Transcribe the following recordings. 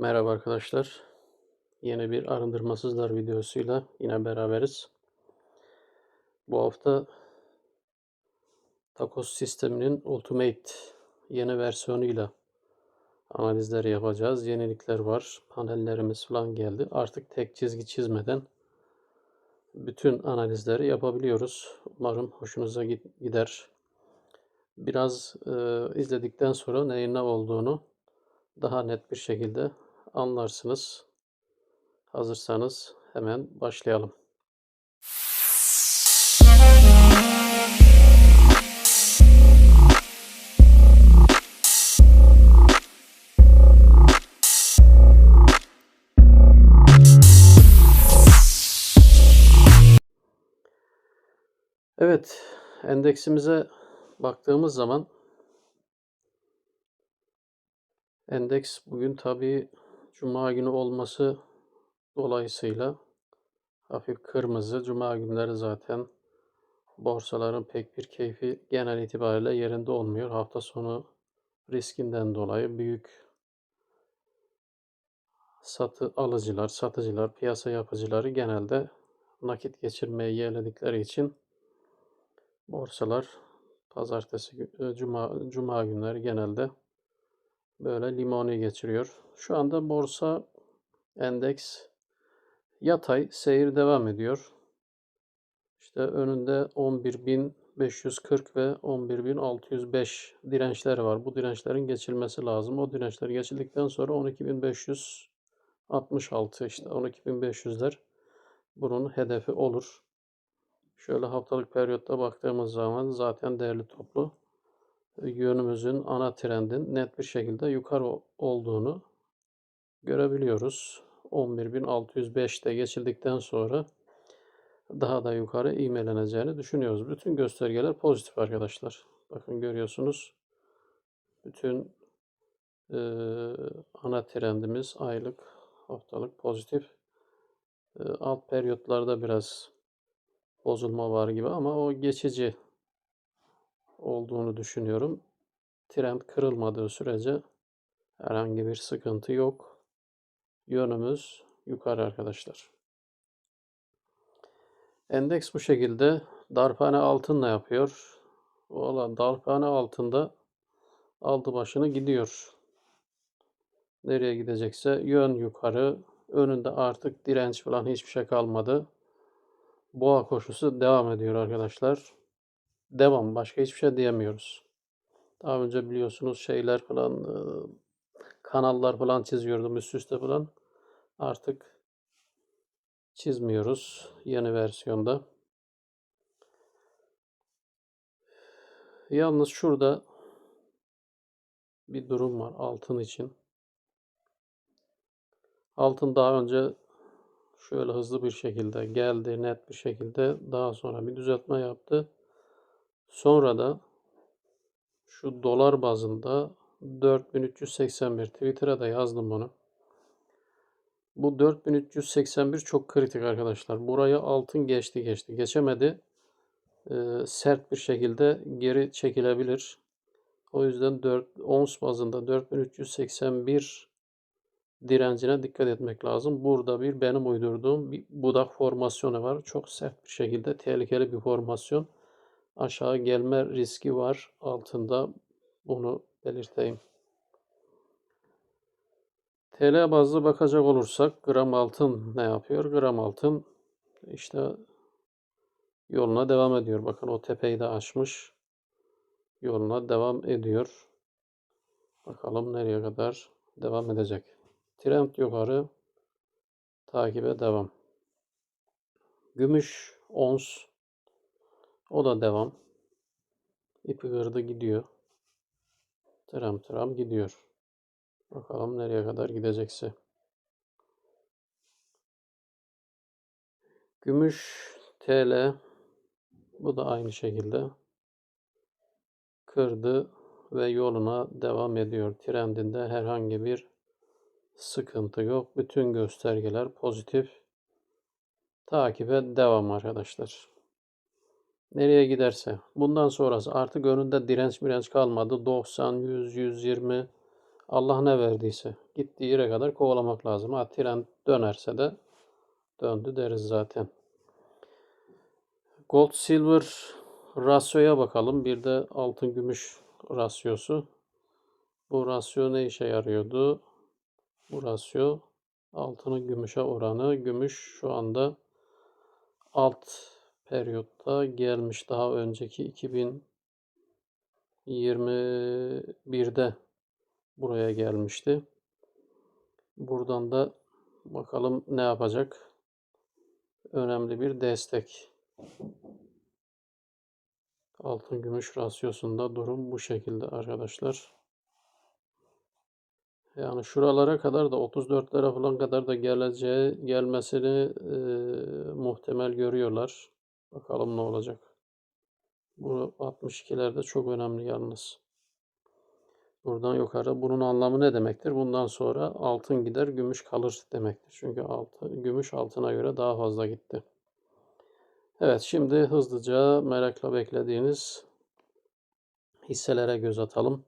Merhaba arkadaşlar. Yeni bir arındırmasızlar videosuyla yine beraberiz. Bu hafta Tacos sisteminin Ultimate yeni versiyonuyla analizleri yapacağız. Yenilikler var. Panellerimiz falan geldi. Artık tek çizgi çizmeden bütün analizleri yapabiliyoruz. Umarım hoşunuza gider. Biraz e, izledikten sonra neyin ne olduğunu daha net bir şekilde anlarsınız. Hazırsanız hemen başlayalım. Evet, endeksimize baktığımız zaman endeks bugün tabii Cuma günü olması dolayısıyla hafif kırmızı. Cuma günleri zaten borsaların pek bir keyfi genel itibariyle yerinde olmuyor. Hafta sonu riskinden dolayı büyük satı alıcılar, satıcılar, piyasa yapıcıları genelde nakit geçirmeyi yeğledikleri için borsalar pazartesi, cuma, cuma günleri genelde böyle limoni geçiriyor. Şu anda borsa endeks yatay seyir devam ediyor. İşte önünde 11.540 ve 11.605 dirençleri var. Bu dirençlerin geçilmesi lazım. O dirençler geçildikten sonra 12.566 işte 12.500'ler bunun hedefi olur. Şöyle haftalık periyotta baktığımız zaman zaten değerli toplu yönümüzün ana trendin net bir şekilde yukarı olduğunu görebiliyoruz. 11.605'te geçildikten sonra daha da yukarı ivmeleneceğini düşünüyoruz. Bütün göstergeler pozitif arkadaşlar. Bakın görüyorsunuz. Bütün e, ana trendimiz aylık, haftalık pozitif. E, alt periyotlarda biraz bozulma var gibi ama o geçici olduğunu düşünüyorum. Trend kırılmadığı sürece herhangi bir sıkıntı yok. Yönümüz yukarı arkadaşlar. Endeks bu şekilde. Darphane altınla yapıyor. Valla darphane altında aldı başını gidiyor. Nereye gidecekse yön yukarı. Önünde artık direnç falan hiçbir şey kalmadı. Boğa koşusu devam ediyor arkadaşlar. Devam. Başka hiçbir şey diyemiyoruz. Daha önce biliyorsunuz şeyler falan kanallar falan çiziyordum üst üste falan. Artık çizmiyoruz yeni versiyonda. Yalnız şurada bir durum var altın için. Altın daha önce şöyle hızlı bir şekilde geldi, net bir şekilde daha sonra bir düzeltme yaptı. Sonra da şu dolar bazında 4381 Twitter'a da yazdım bunu. Bu 4381 çok kritik arkadaşlar. Burayı altın geçti geçti. Geçemedi. Ee, sert bir şekilde geri çekilebilir. O yüzden 4 ons bazında 4381 direncine dikkat etmek lazım. Burada bir benim uydurduğum bir budak formasyonu var. Çok sert bir şekilde tehlikeli bir formasyon. Aşağı gelme riski var altında. Bunu belirteyim. TL bazlı bakacak olursak gram altın ne yapıyor? Gram altın işte yoluna devam ediyor. Bakın o tepeyi de aşmış. Yoluna devam ediyor. Bakalım nereye kadar devam edecek. Trend yukarı takibe devam. Gümüş ons o da devam. İpi kırdı gidiyor. Tram tram gidiyor. Bakalım nereye kadar gidecekse. Gümüş TL bu da aynı şekilde kırdı ve yoluna devam ediyor. Trendinde herhangi bir sıkıntı yok. Bütün göstergeler pozitif. Takibe devam arkadaşlar. Nereye giderse. Bundan sonrası artık önünde direnç direnç kalmadı. 90, 100, 120 Allah ne verdiyse gittiği yere kadar kovalamak lazım. Ha dönerse de döndü deriz zaten. Gold silver rasyoya bakalım. Bir de altın gümüş rasyosu. Bu rasyo ne işe yarıyordu? Bu rasyo altının gümüşe oranı. Gümüş şu anda alt periyotta gelmiş. Daha önceki 2021'de buraya gelmişti. Buradan da bakalım ne yapacak? Önemli bir destek. Altın gümüş rasyosunda durum bu şekilde arkadaşlar. Yani şuralara kadar da 34'lere falan kadar da geleceği gelmesini e, muhtemel görüyorlar. Bakalım ne olacak. Bu 62'lerde çok önemli yalnız. Buradan yukarı bunun anlamı ne demektir? Bundan sonra altın gider, gümüş kalır demektir. Çünkü altın, gümüş altına göre daha fazla gitti. Evet, şimdi hızlıca merakla beklediğiniz hisselere göz atalım.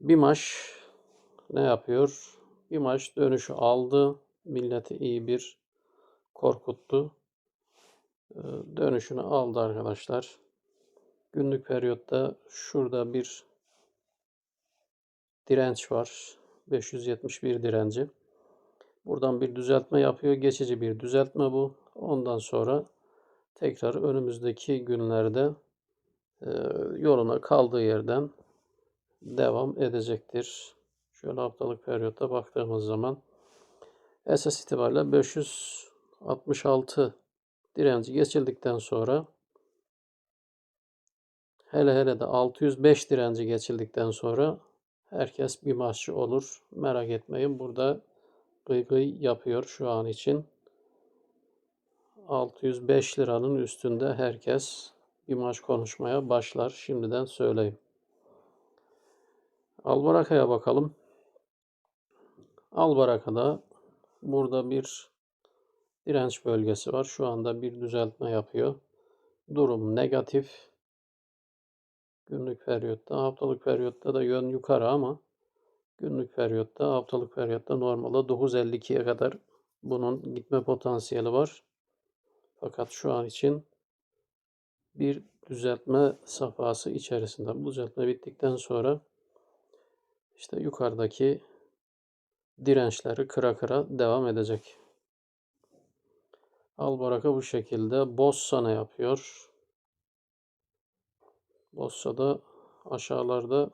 BİMAŞ ne yapıyor? BİMAŞ dönüşü aldı. Milleti iyi bir korkuttu. Ee, Dönüşünü aldı arkadaşlar. Günlük periyotta şurada bir direnç var. 571 direnci. Buradan bir düzeltme yapıyor. Geçici bir düzeltme bu. Ondan sonra tekrar önümüzdeki günlerde e, yoluna kaldığı yerden devam edecektir. Şöyle haftalık periyotta baktığımız zaman esas itibariyle 566 direnci geçildikten sonra hele hele de 605 direnci geçildikten sonra herkes bir maççı olur. Merak etmeyin burada gıy gıy yapıyor şu an için. 605 liranın üstünde herkes bir maç konuşmaya başlar. Şimdiden söyleyeyim. Albaraka'ya bakalım. Albaraka'da burada bir direnç bölgesi var. Şu anda bir düzeltme yapıyor. Durum negatif. Günlük periyotta, haftalık periyotta da yön yukarı ama günlük periyotta, haftalık periyotta normalde 9.52'ye kadar bunun gitme potansiyeli var. Fakat şu an için bir düzeltme safhası içerisinde. Bu düzeltme bittikten sonra işte yukarıdaki dirençleri kıra kıra devam edecek. Albaraka bu şekilde. Bossa ne yapıyor? Bossa da aşağılarda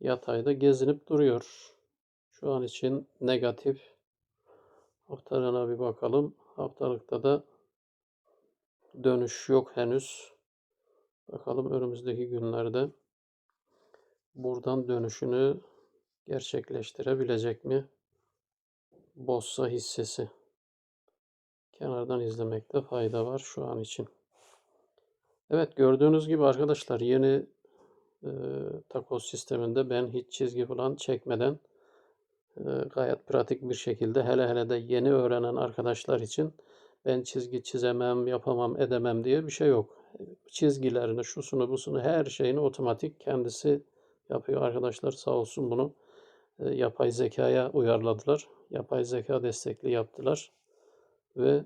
yatayda gezinip duruyor. Şu an için negatif. Haftalığına bir bakalım. Haftalıkta da dönüş yok henüz. Bakalım önümüzdeki günlerde buradan dönüşünü gerçekleştirebilecek mi? Bossa hissesi. Kenardan izlemekte fayda var şu an için. Evet gördüğünüz gibi arkadaşlar yeni e, takoz sisteminde ben hiç çizgi falan çekmeden e, gayet pratik bir şekilde hele hele de yeni öğrenen arkadaşlar için ben çizgi çizemem, yapamam, edemem diye bir şey yok. Çizgilerini, şusunu, busunu her şeyini otomatik kendisi yapıyor. Arkadaşlar sağ olsun bunu e, yapay zekaya uyarladılar. Yapay zeka destekli yaptılar. Ve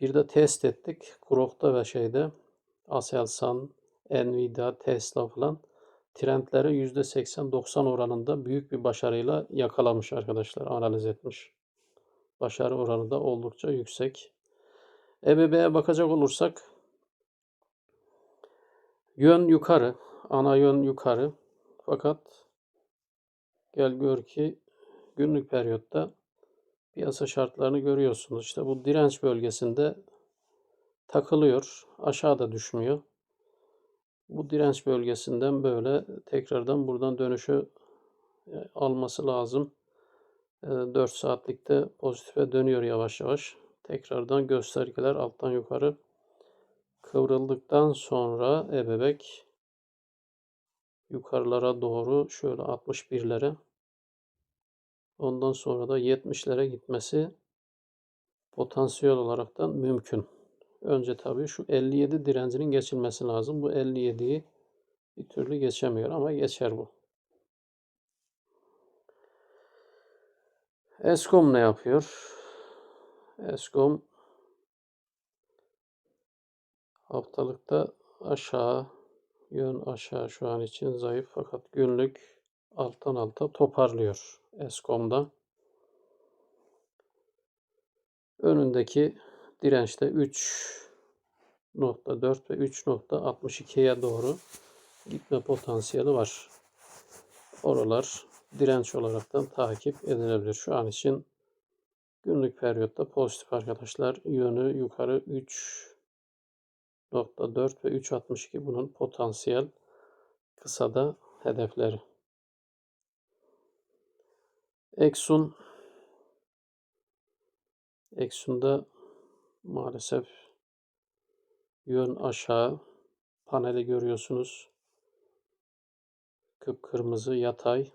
bir de test ettik. Grok'ta ve şeyde Aselsan, Nvidia, Tesla falan trendleri %80-90 oranında büyük bir başarıyla yakalamış arkadaşlar. Analiz etmiş. Başarı oranı da oldukça yüksek. EBB'ye bakacak olursak yön yukarı. Ana yön yukarı. Fakat gel gör ki günlük periyotta piyasa şartlarını görüyorsunuz. İşte bu direnç bölgesinde takılıyor. Aşağıda düşmüyor. Bu direnç bölgesinden böyle tekrardan buradan dönüşü e, alması lazım. 4 saatlikte pozitife dönüyor yavaş yavaş. Tekrardan göstergeler alttan yukarı kıvrıldıktan sonra ebebek yukarılara doğru şöyle 61'lere ondan sonra da 70'lere gitmesi potansiyel olaraktan mümkün. Önce tabii şu 57 direncinin geçilmesi lazım. Bu 57'yi bir türlü geçemiyor ama geçer bu. Eskom ne yapıyor? Eskom haftalıkta aşağı yön aşağı şu an için zayıf fakat günlük alttan alta toparlıyor Eskom'da. Önündeki dirençte 3.4 ve 3.62'ye doğru gitme potansiyeli var. Oralar direnç olaraktan takip edilebilir. Şu an için günlük periyotta pozitif arkadaşlar. Yönü yukarı 3.4 ve 3.62 bunun potansiyel kısada hedefleri. Exxon Exxon'da maalesef yön aşağı paneli görüyorsunuz. Kıpkırmızı yatay.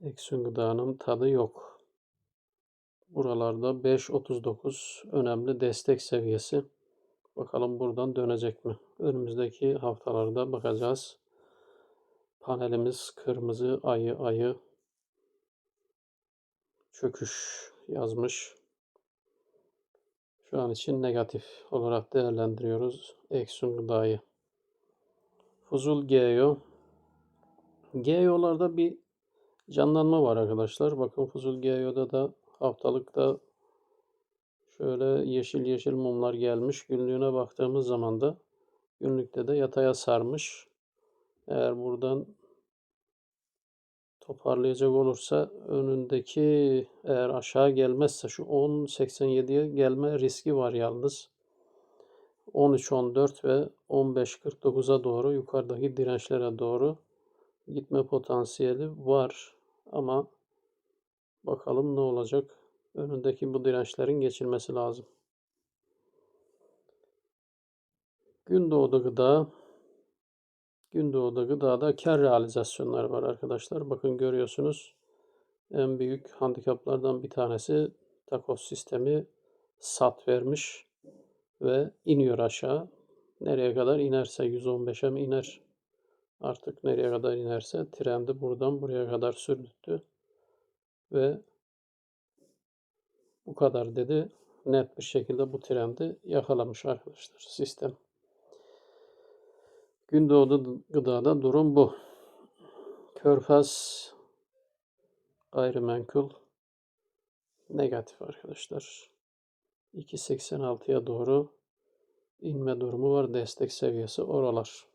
Exxon gıdanın tadı yok. Buralarda 5.39 önemli destek seviyesi. Bakalım buradan dönecek mi? Önümüzdeki haftalarda bakacağız. Panelimiz kırmızı ayı ayı çöküş yazmış. Şu an için negatif olarak değerlendiriyoruz Exxon gıdayı. Fuzul GEO. GEO'larda bir canlanma var arkadaşlar. Bakın Fuzul GEO'da da haftalıkta şöyle yeşil yeşil mumlar gelmiş. Günlüğüne baktığımız zaman da günlükte de yataya sarmış. Eğer buradan toparlayacak olursa önündeki eğer aşağı gelmezse şu 10.87'ye gelme riski var yalnız. 13.14 ve 15.49'a doğru yukarıdaki dirençlere doğru gitme potansiyeli var. Ama bakalım ne olacak. Önündeki bu dirençlerin geçilmesi lazım. Gündoğdu gıda Gündoğu'da gıdada kar realizasyonları var arkadaşlar. Bakın görüyorsunuz. En büyük handikaplardan bir tanesi takos sistemi sat vermiş ve iniyor aşağı. Nereye kadar inerse 115'e mi iner? Artık nereye kadar inerse trendi buradan buraya kadar sürdürttü. Ve bu kadar dedi. Net bir şekilde bu trendi yakalamış arkadaşlar sistem. Gündoğdu gıdada durum bu. Körfez gayrimenkul negatif arkadaşlar. 2.86'ya doğru inme durumu var. Destek seviyesi oralar.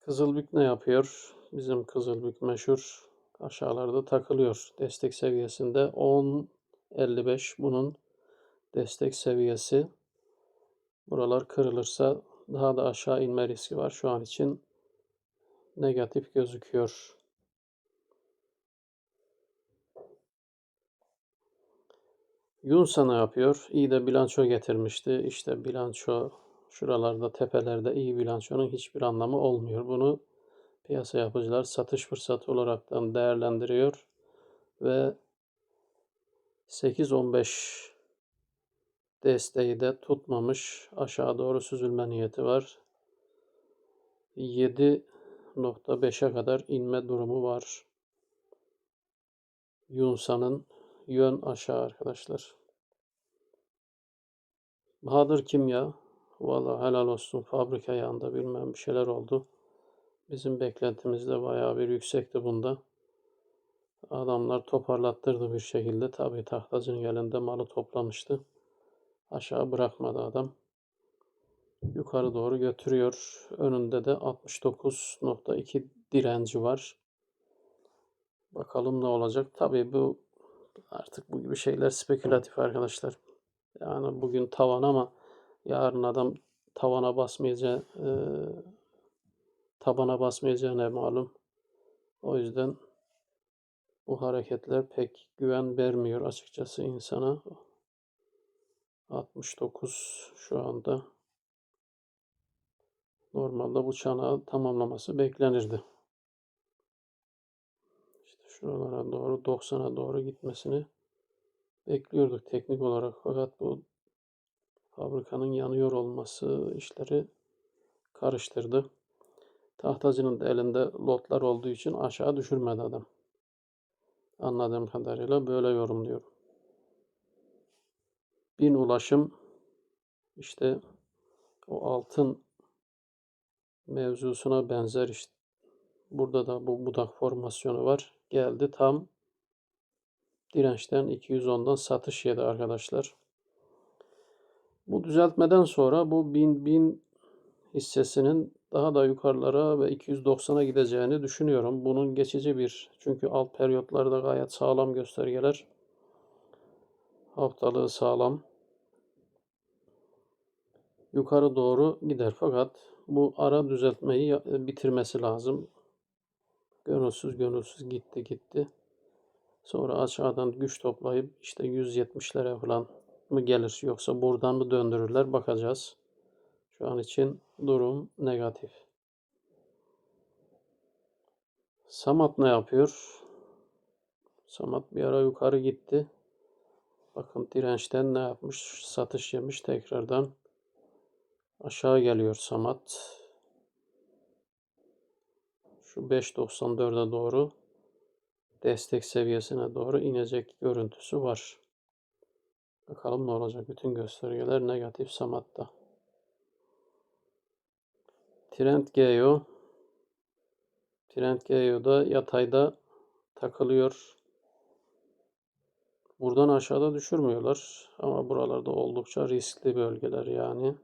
Kızılbük ne yapıyor? Bizim Kızılbük meşhur aşağılarda takılıyor. Destek seviyesinde 10.55 bunun destek seviyesi. Buralar kırılırsa daha da aşağı inme riski var. Şu an için negatif gözüküyor. Yunsa ne yapıyor? İyi de bilanço getirmişti. İşte bilanço şuralarda tepelerde iyi bilançonun hiçbir anlamı olmuyor. Bunu piyasa yapıcılar satış fırsatı olaraktan değerlendiriyor ve 8-15 Desteği de tutmamış. Aşağı doğru süzülme niyeti var. 7.5'e kadar inme durumu var. Yunsa'nın yön aşağı arkadaşlar. Bahadır Kimya. Valla helal olsun. Fabrika yanında bilmem bir şeyler oldu. Bizim beklentimiz de bayağı bir yüksekti bunda. Adamlar toparlattırdı bir şekilde. Tabi tahtacının elinde malı toplamıştı. Aşağı bırakmadı adam. Yukarı doğru götürüyor. Önünde de 69.2 direnci var. Bakalım ne olacak. Tabii bu artık bu gibi şeyler spekülatif arkadaşlar. Yani bugün tavan ama yarın adam tavana basmayacağı e, tabana basmayacağı ne malum. O yüzden bu hareketler pek güven vermiyor açıkçası insana. 69 şu anda. Normalde bu çanağı tamamlaması beklenirdi. İşte şuralara doğru 90'a doğru gitmesini bekliyorduk teknik olarak. Fakat bu fabrikanın yanıyor olması işleri karıştırdı. Tahtacının da elinde lotlar olduğu için aşağı düşürmedi adam. Anladığım kadarıyla böyle yorumluyorum. Bin ulaşım işte o altın mevzusuna benzer işte. Burada da bu budak formasyonu var. Geldi tam dirençten 210'dan satış yedi arkadaşlar. Bu düzeltmeden sonra bu 1000 1000 hissesinin daha da yukarılara ve 290'a gideceğini düşünüyorum. Bunun geçici bir çünkü alt periyotlarda gayet sağlam göstergeler. Haftalığı sağlam. Yukarı doğru gider fakat bu ara düzeltmeyi ya- bitirmesi lazım. Gönülsüz gönülsüz gitti gitti. Sonra aşağıdan güç toplayıp işte 170'lere falan mı gelir yoksa buradan mı döndürürler bakacağız. Şu an için durum negatif. Samat ne yapıyor? Samat bir ara yukarı gitti. Bakın dirençten ne yapmış? Satış yemiş tekrardan. Aşağı geliyor Samat. Şu 5.94'e doğru destek seviyesine doğru inecek görüntüsü var. Bakalım ne olacak. Bütün göstergeler negatif Samat'ta. Trend GEO Trend GEO'da yatayda takılıyor. Buradan aşağıda düşürmüyorlar. Ama buralarda oldukça riskli bölgeler yani.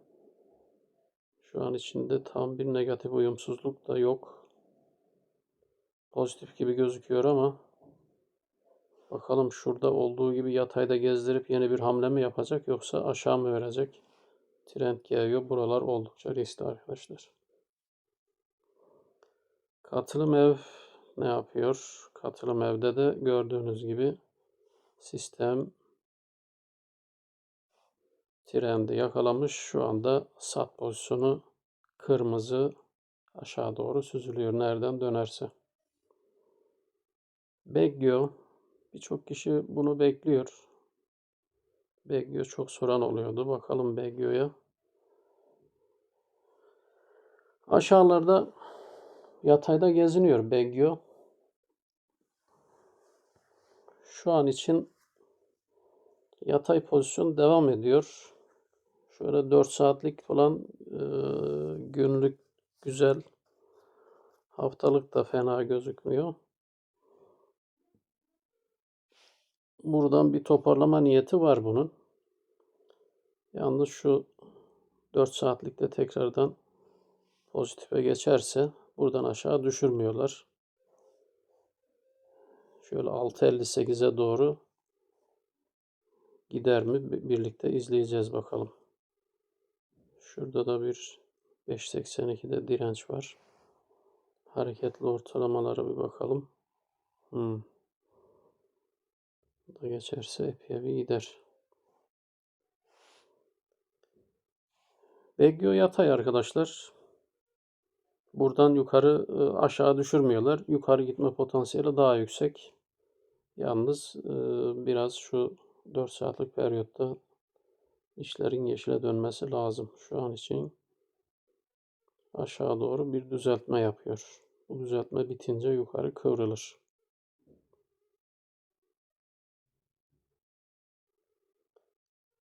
Şu an içinde tam bir negatif uyumsuzluk da yok. Pozitif gibi gözüküyor ama bakalım şurada olduğu gibi yatayda gezdirip yeni bir hamle mi yapacak yoksa aşağı mı verecek? Trend geliyor. Buralar oldukça riskli arkadaşlar. Katılım ev ne yapıyor? Katılım evde de gördüğünüz gibi sistem trendi yakalamış. Şu anda sat pozisyonu kırmızı aşağı doğru süzülüyor. Nereden dönerse. Bekliyor. Birçok kişi bunu bekliyor. Bekliyor çok soran oluyordu. Bakalım Beggio'ya. Aşağılarda yatayda geziniyor Beggio. Şu an için yatay pozisyon devam ediyor. Şöyle 4 saatlik falan e, günlük güzel. Haftalık da fena gözükmüyor. Buradan bir toparlama niyeti var bunun. Yalnız şu 4 saatlikte tekrardan pozitife geçerse buradan aşağı düşürmüyorlar. Şöyle 6.58'e doğru gider mi Bi- birlikte izleyeceğiz bakalım. Şurada da bir 5.82'de direnç var. Hareketli ortalamalara bir bakalım. Hmm. Da geçerse epey bir gider. Beggio yatay arkadaşlar. Buradan yukarı e, aşağı düşürmüyorlar. Yukarı gitme potansiyeli daha yüksek. Yalnız biraz şu 4 saatlik periyotta işlerin yeşile dönmesi lazım. Şu an için aşağı doğru bir düzeltme yapıyor. Bu düzeltme bitince yukarı kıvrılır.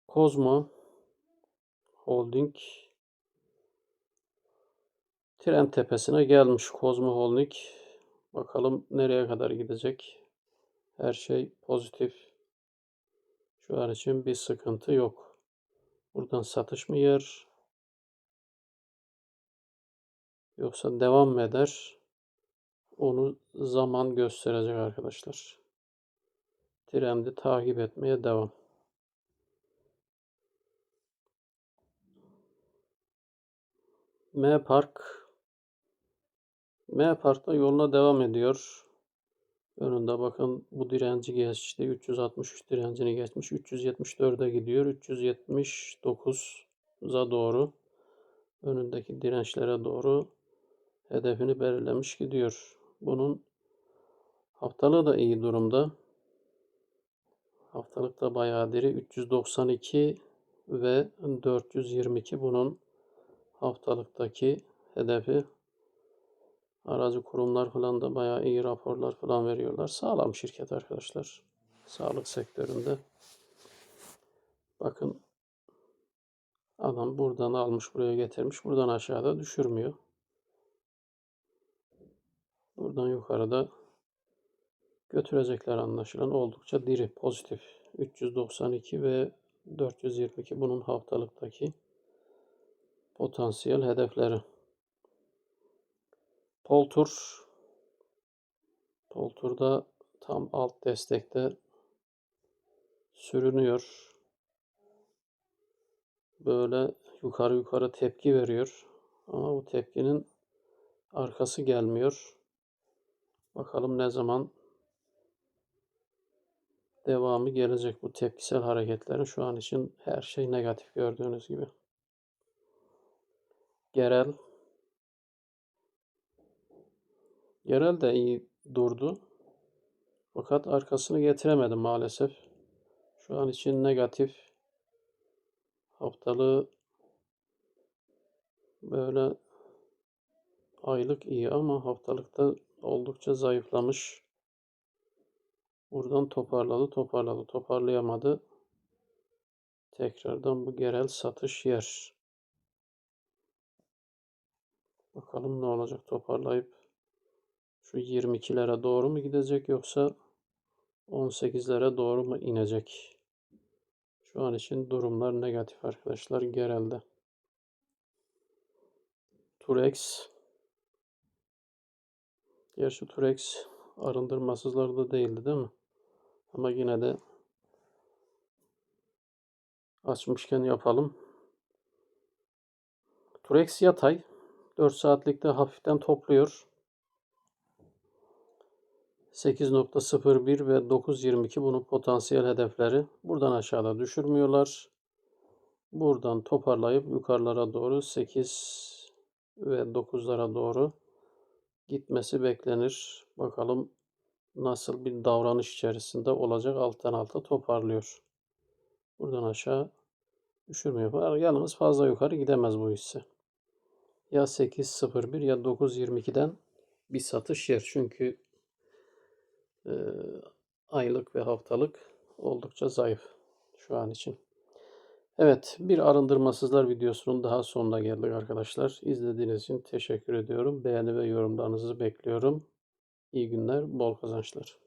Kozmo Holding tren tepesine gelmiş Kozmo Holding. Bakalım nereye kadar gidecek. Her şey pozitif. Şu an için bir sıkıntı yok. Buradan satış mı yer? Yoksa devam mı eder? Onu zaman gösterecek arkadaşlar. Trendi takip etmeye devam. M Park M Park'ta yoluna devam ediyor. Önünde bakın bu direnci geçti. 363 direncini geçmiş. 374'e gidiyor. 379'a doğru önündeki dirençlere doğru hedefini belirlemiş gidiyor. Bunun haftalığı da iyi durumda. Haftalık da bayağı diri. 392 ve 422 bunun haftalıktaki hedefi. Aracı kurumlar falan da bayağı iyi raporlar falan veriyorlar. Sağlam şirket arkadaşlar. Sağlık sektöründe. Bakın adam buradan almış buraya getirmiş. Buradan aşağıda düşürmüyor. Buradan yukarıda götürecekler anlaşılan oldukça diri, pozitif. 392 ve 422 bunun haftalıktaki potansiyel hedefleri. Poltur Poltur'da tam alt destekte sürünüyor. Böyle yukarı yukarı tepki veriyor. Ama bu tepkinin arkası gelmiyor. Bakalım ne zaman devamı gelecek bu tepkisel hareketlerin. Şu an için her şey negatif gördüğünüz gibi. Gerel Gerel de iyi durdu. Fakat arkasını getiremedi maalesef. Şu an için negatif. Haftalığı böyle aylık iyi ama haftalıkta oldukça zayıflamış. Buradan toparladı, toparladı, toparlayamadı. Tekrardan bu gerel satış yer. Bakalım ne olacak toparlayıp şu 22'lere doğru mu gidecek yoksa 18'lere doğru mu inecek? Şu an için durumlar negatif arkadaşlar gerelde. Turex Gerçi Turex arındırmasızlarda değildi değil mi? Ama yine de açmışken yapalım. Turex yatay. 4 saatlikte hafiften topluyor. 8.01 ve 9.22 bunun potansiyel hedefleri. Buradan aşağıda düşürmüyorlar. Buradan toparlayıp yukarılara doğru 8 ve 9'lara doğru gitmesi beklenir. Bakalım nasıl bir davranış içerisinde olacak. Alttan alta toparlıyor. Buradan aşağı düşürmüyor. Yalnız fazla yukarı gidemez bu hisse. Ya 8.01 ya 9.22'den bir satış yer. Çünkü aylık ve haftalık oldukça zayıf şu an için. Evet, bir arındırmasızlar videosunun daha sonuna geldik arkadaşlar. İzlediğiniz için teşekkür ediyorum. Beğeni ve yorumlarınızı bekliyorum. İyi günler, bol kazançlar.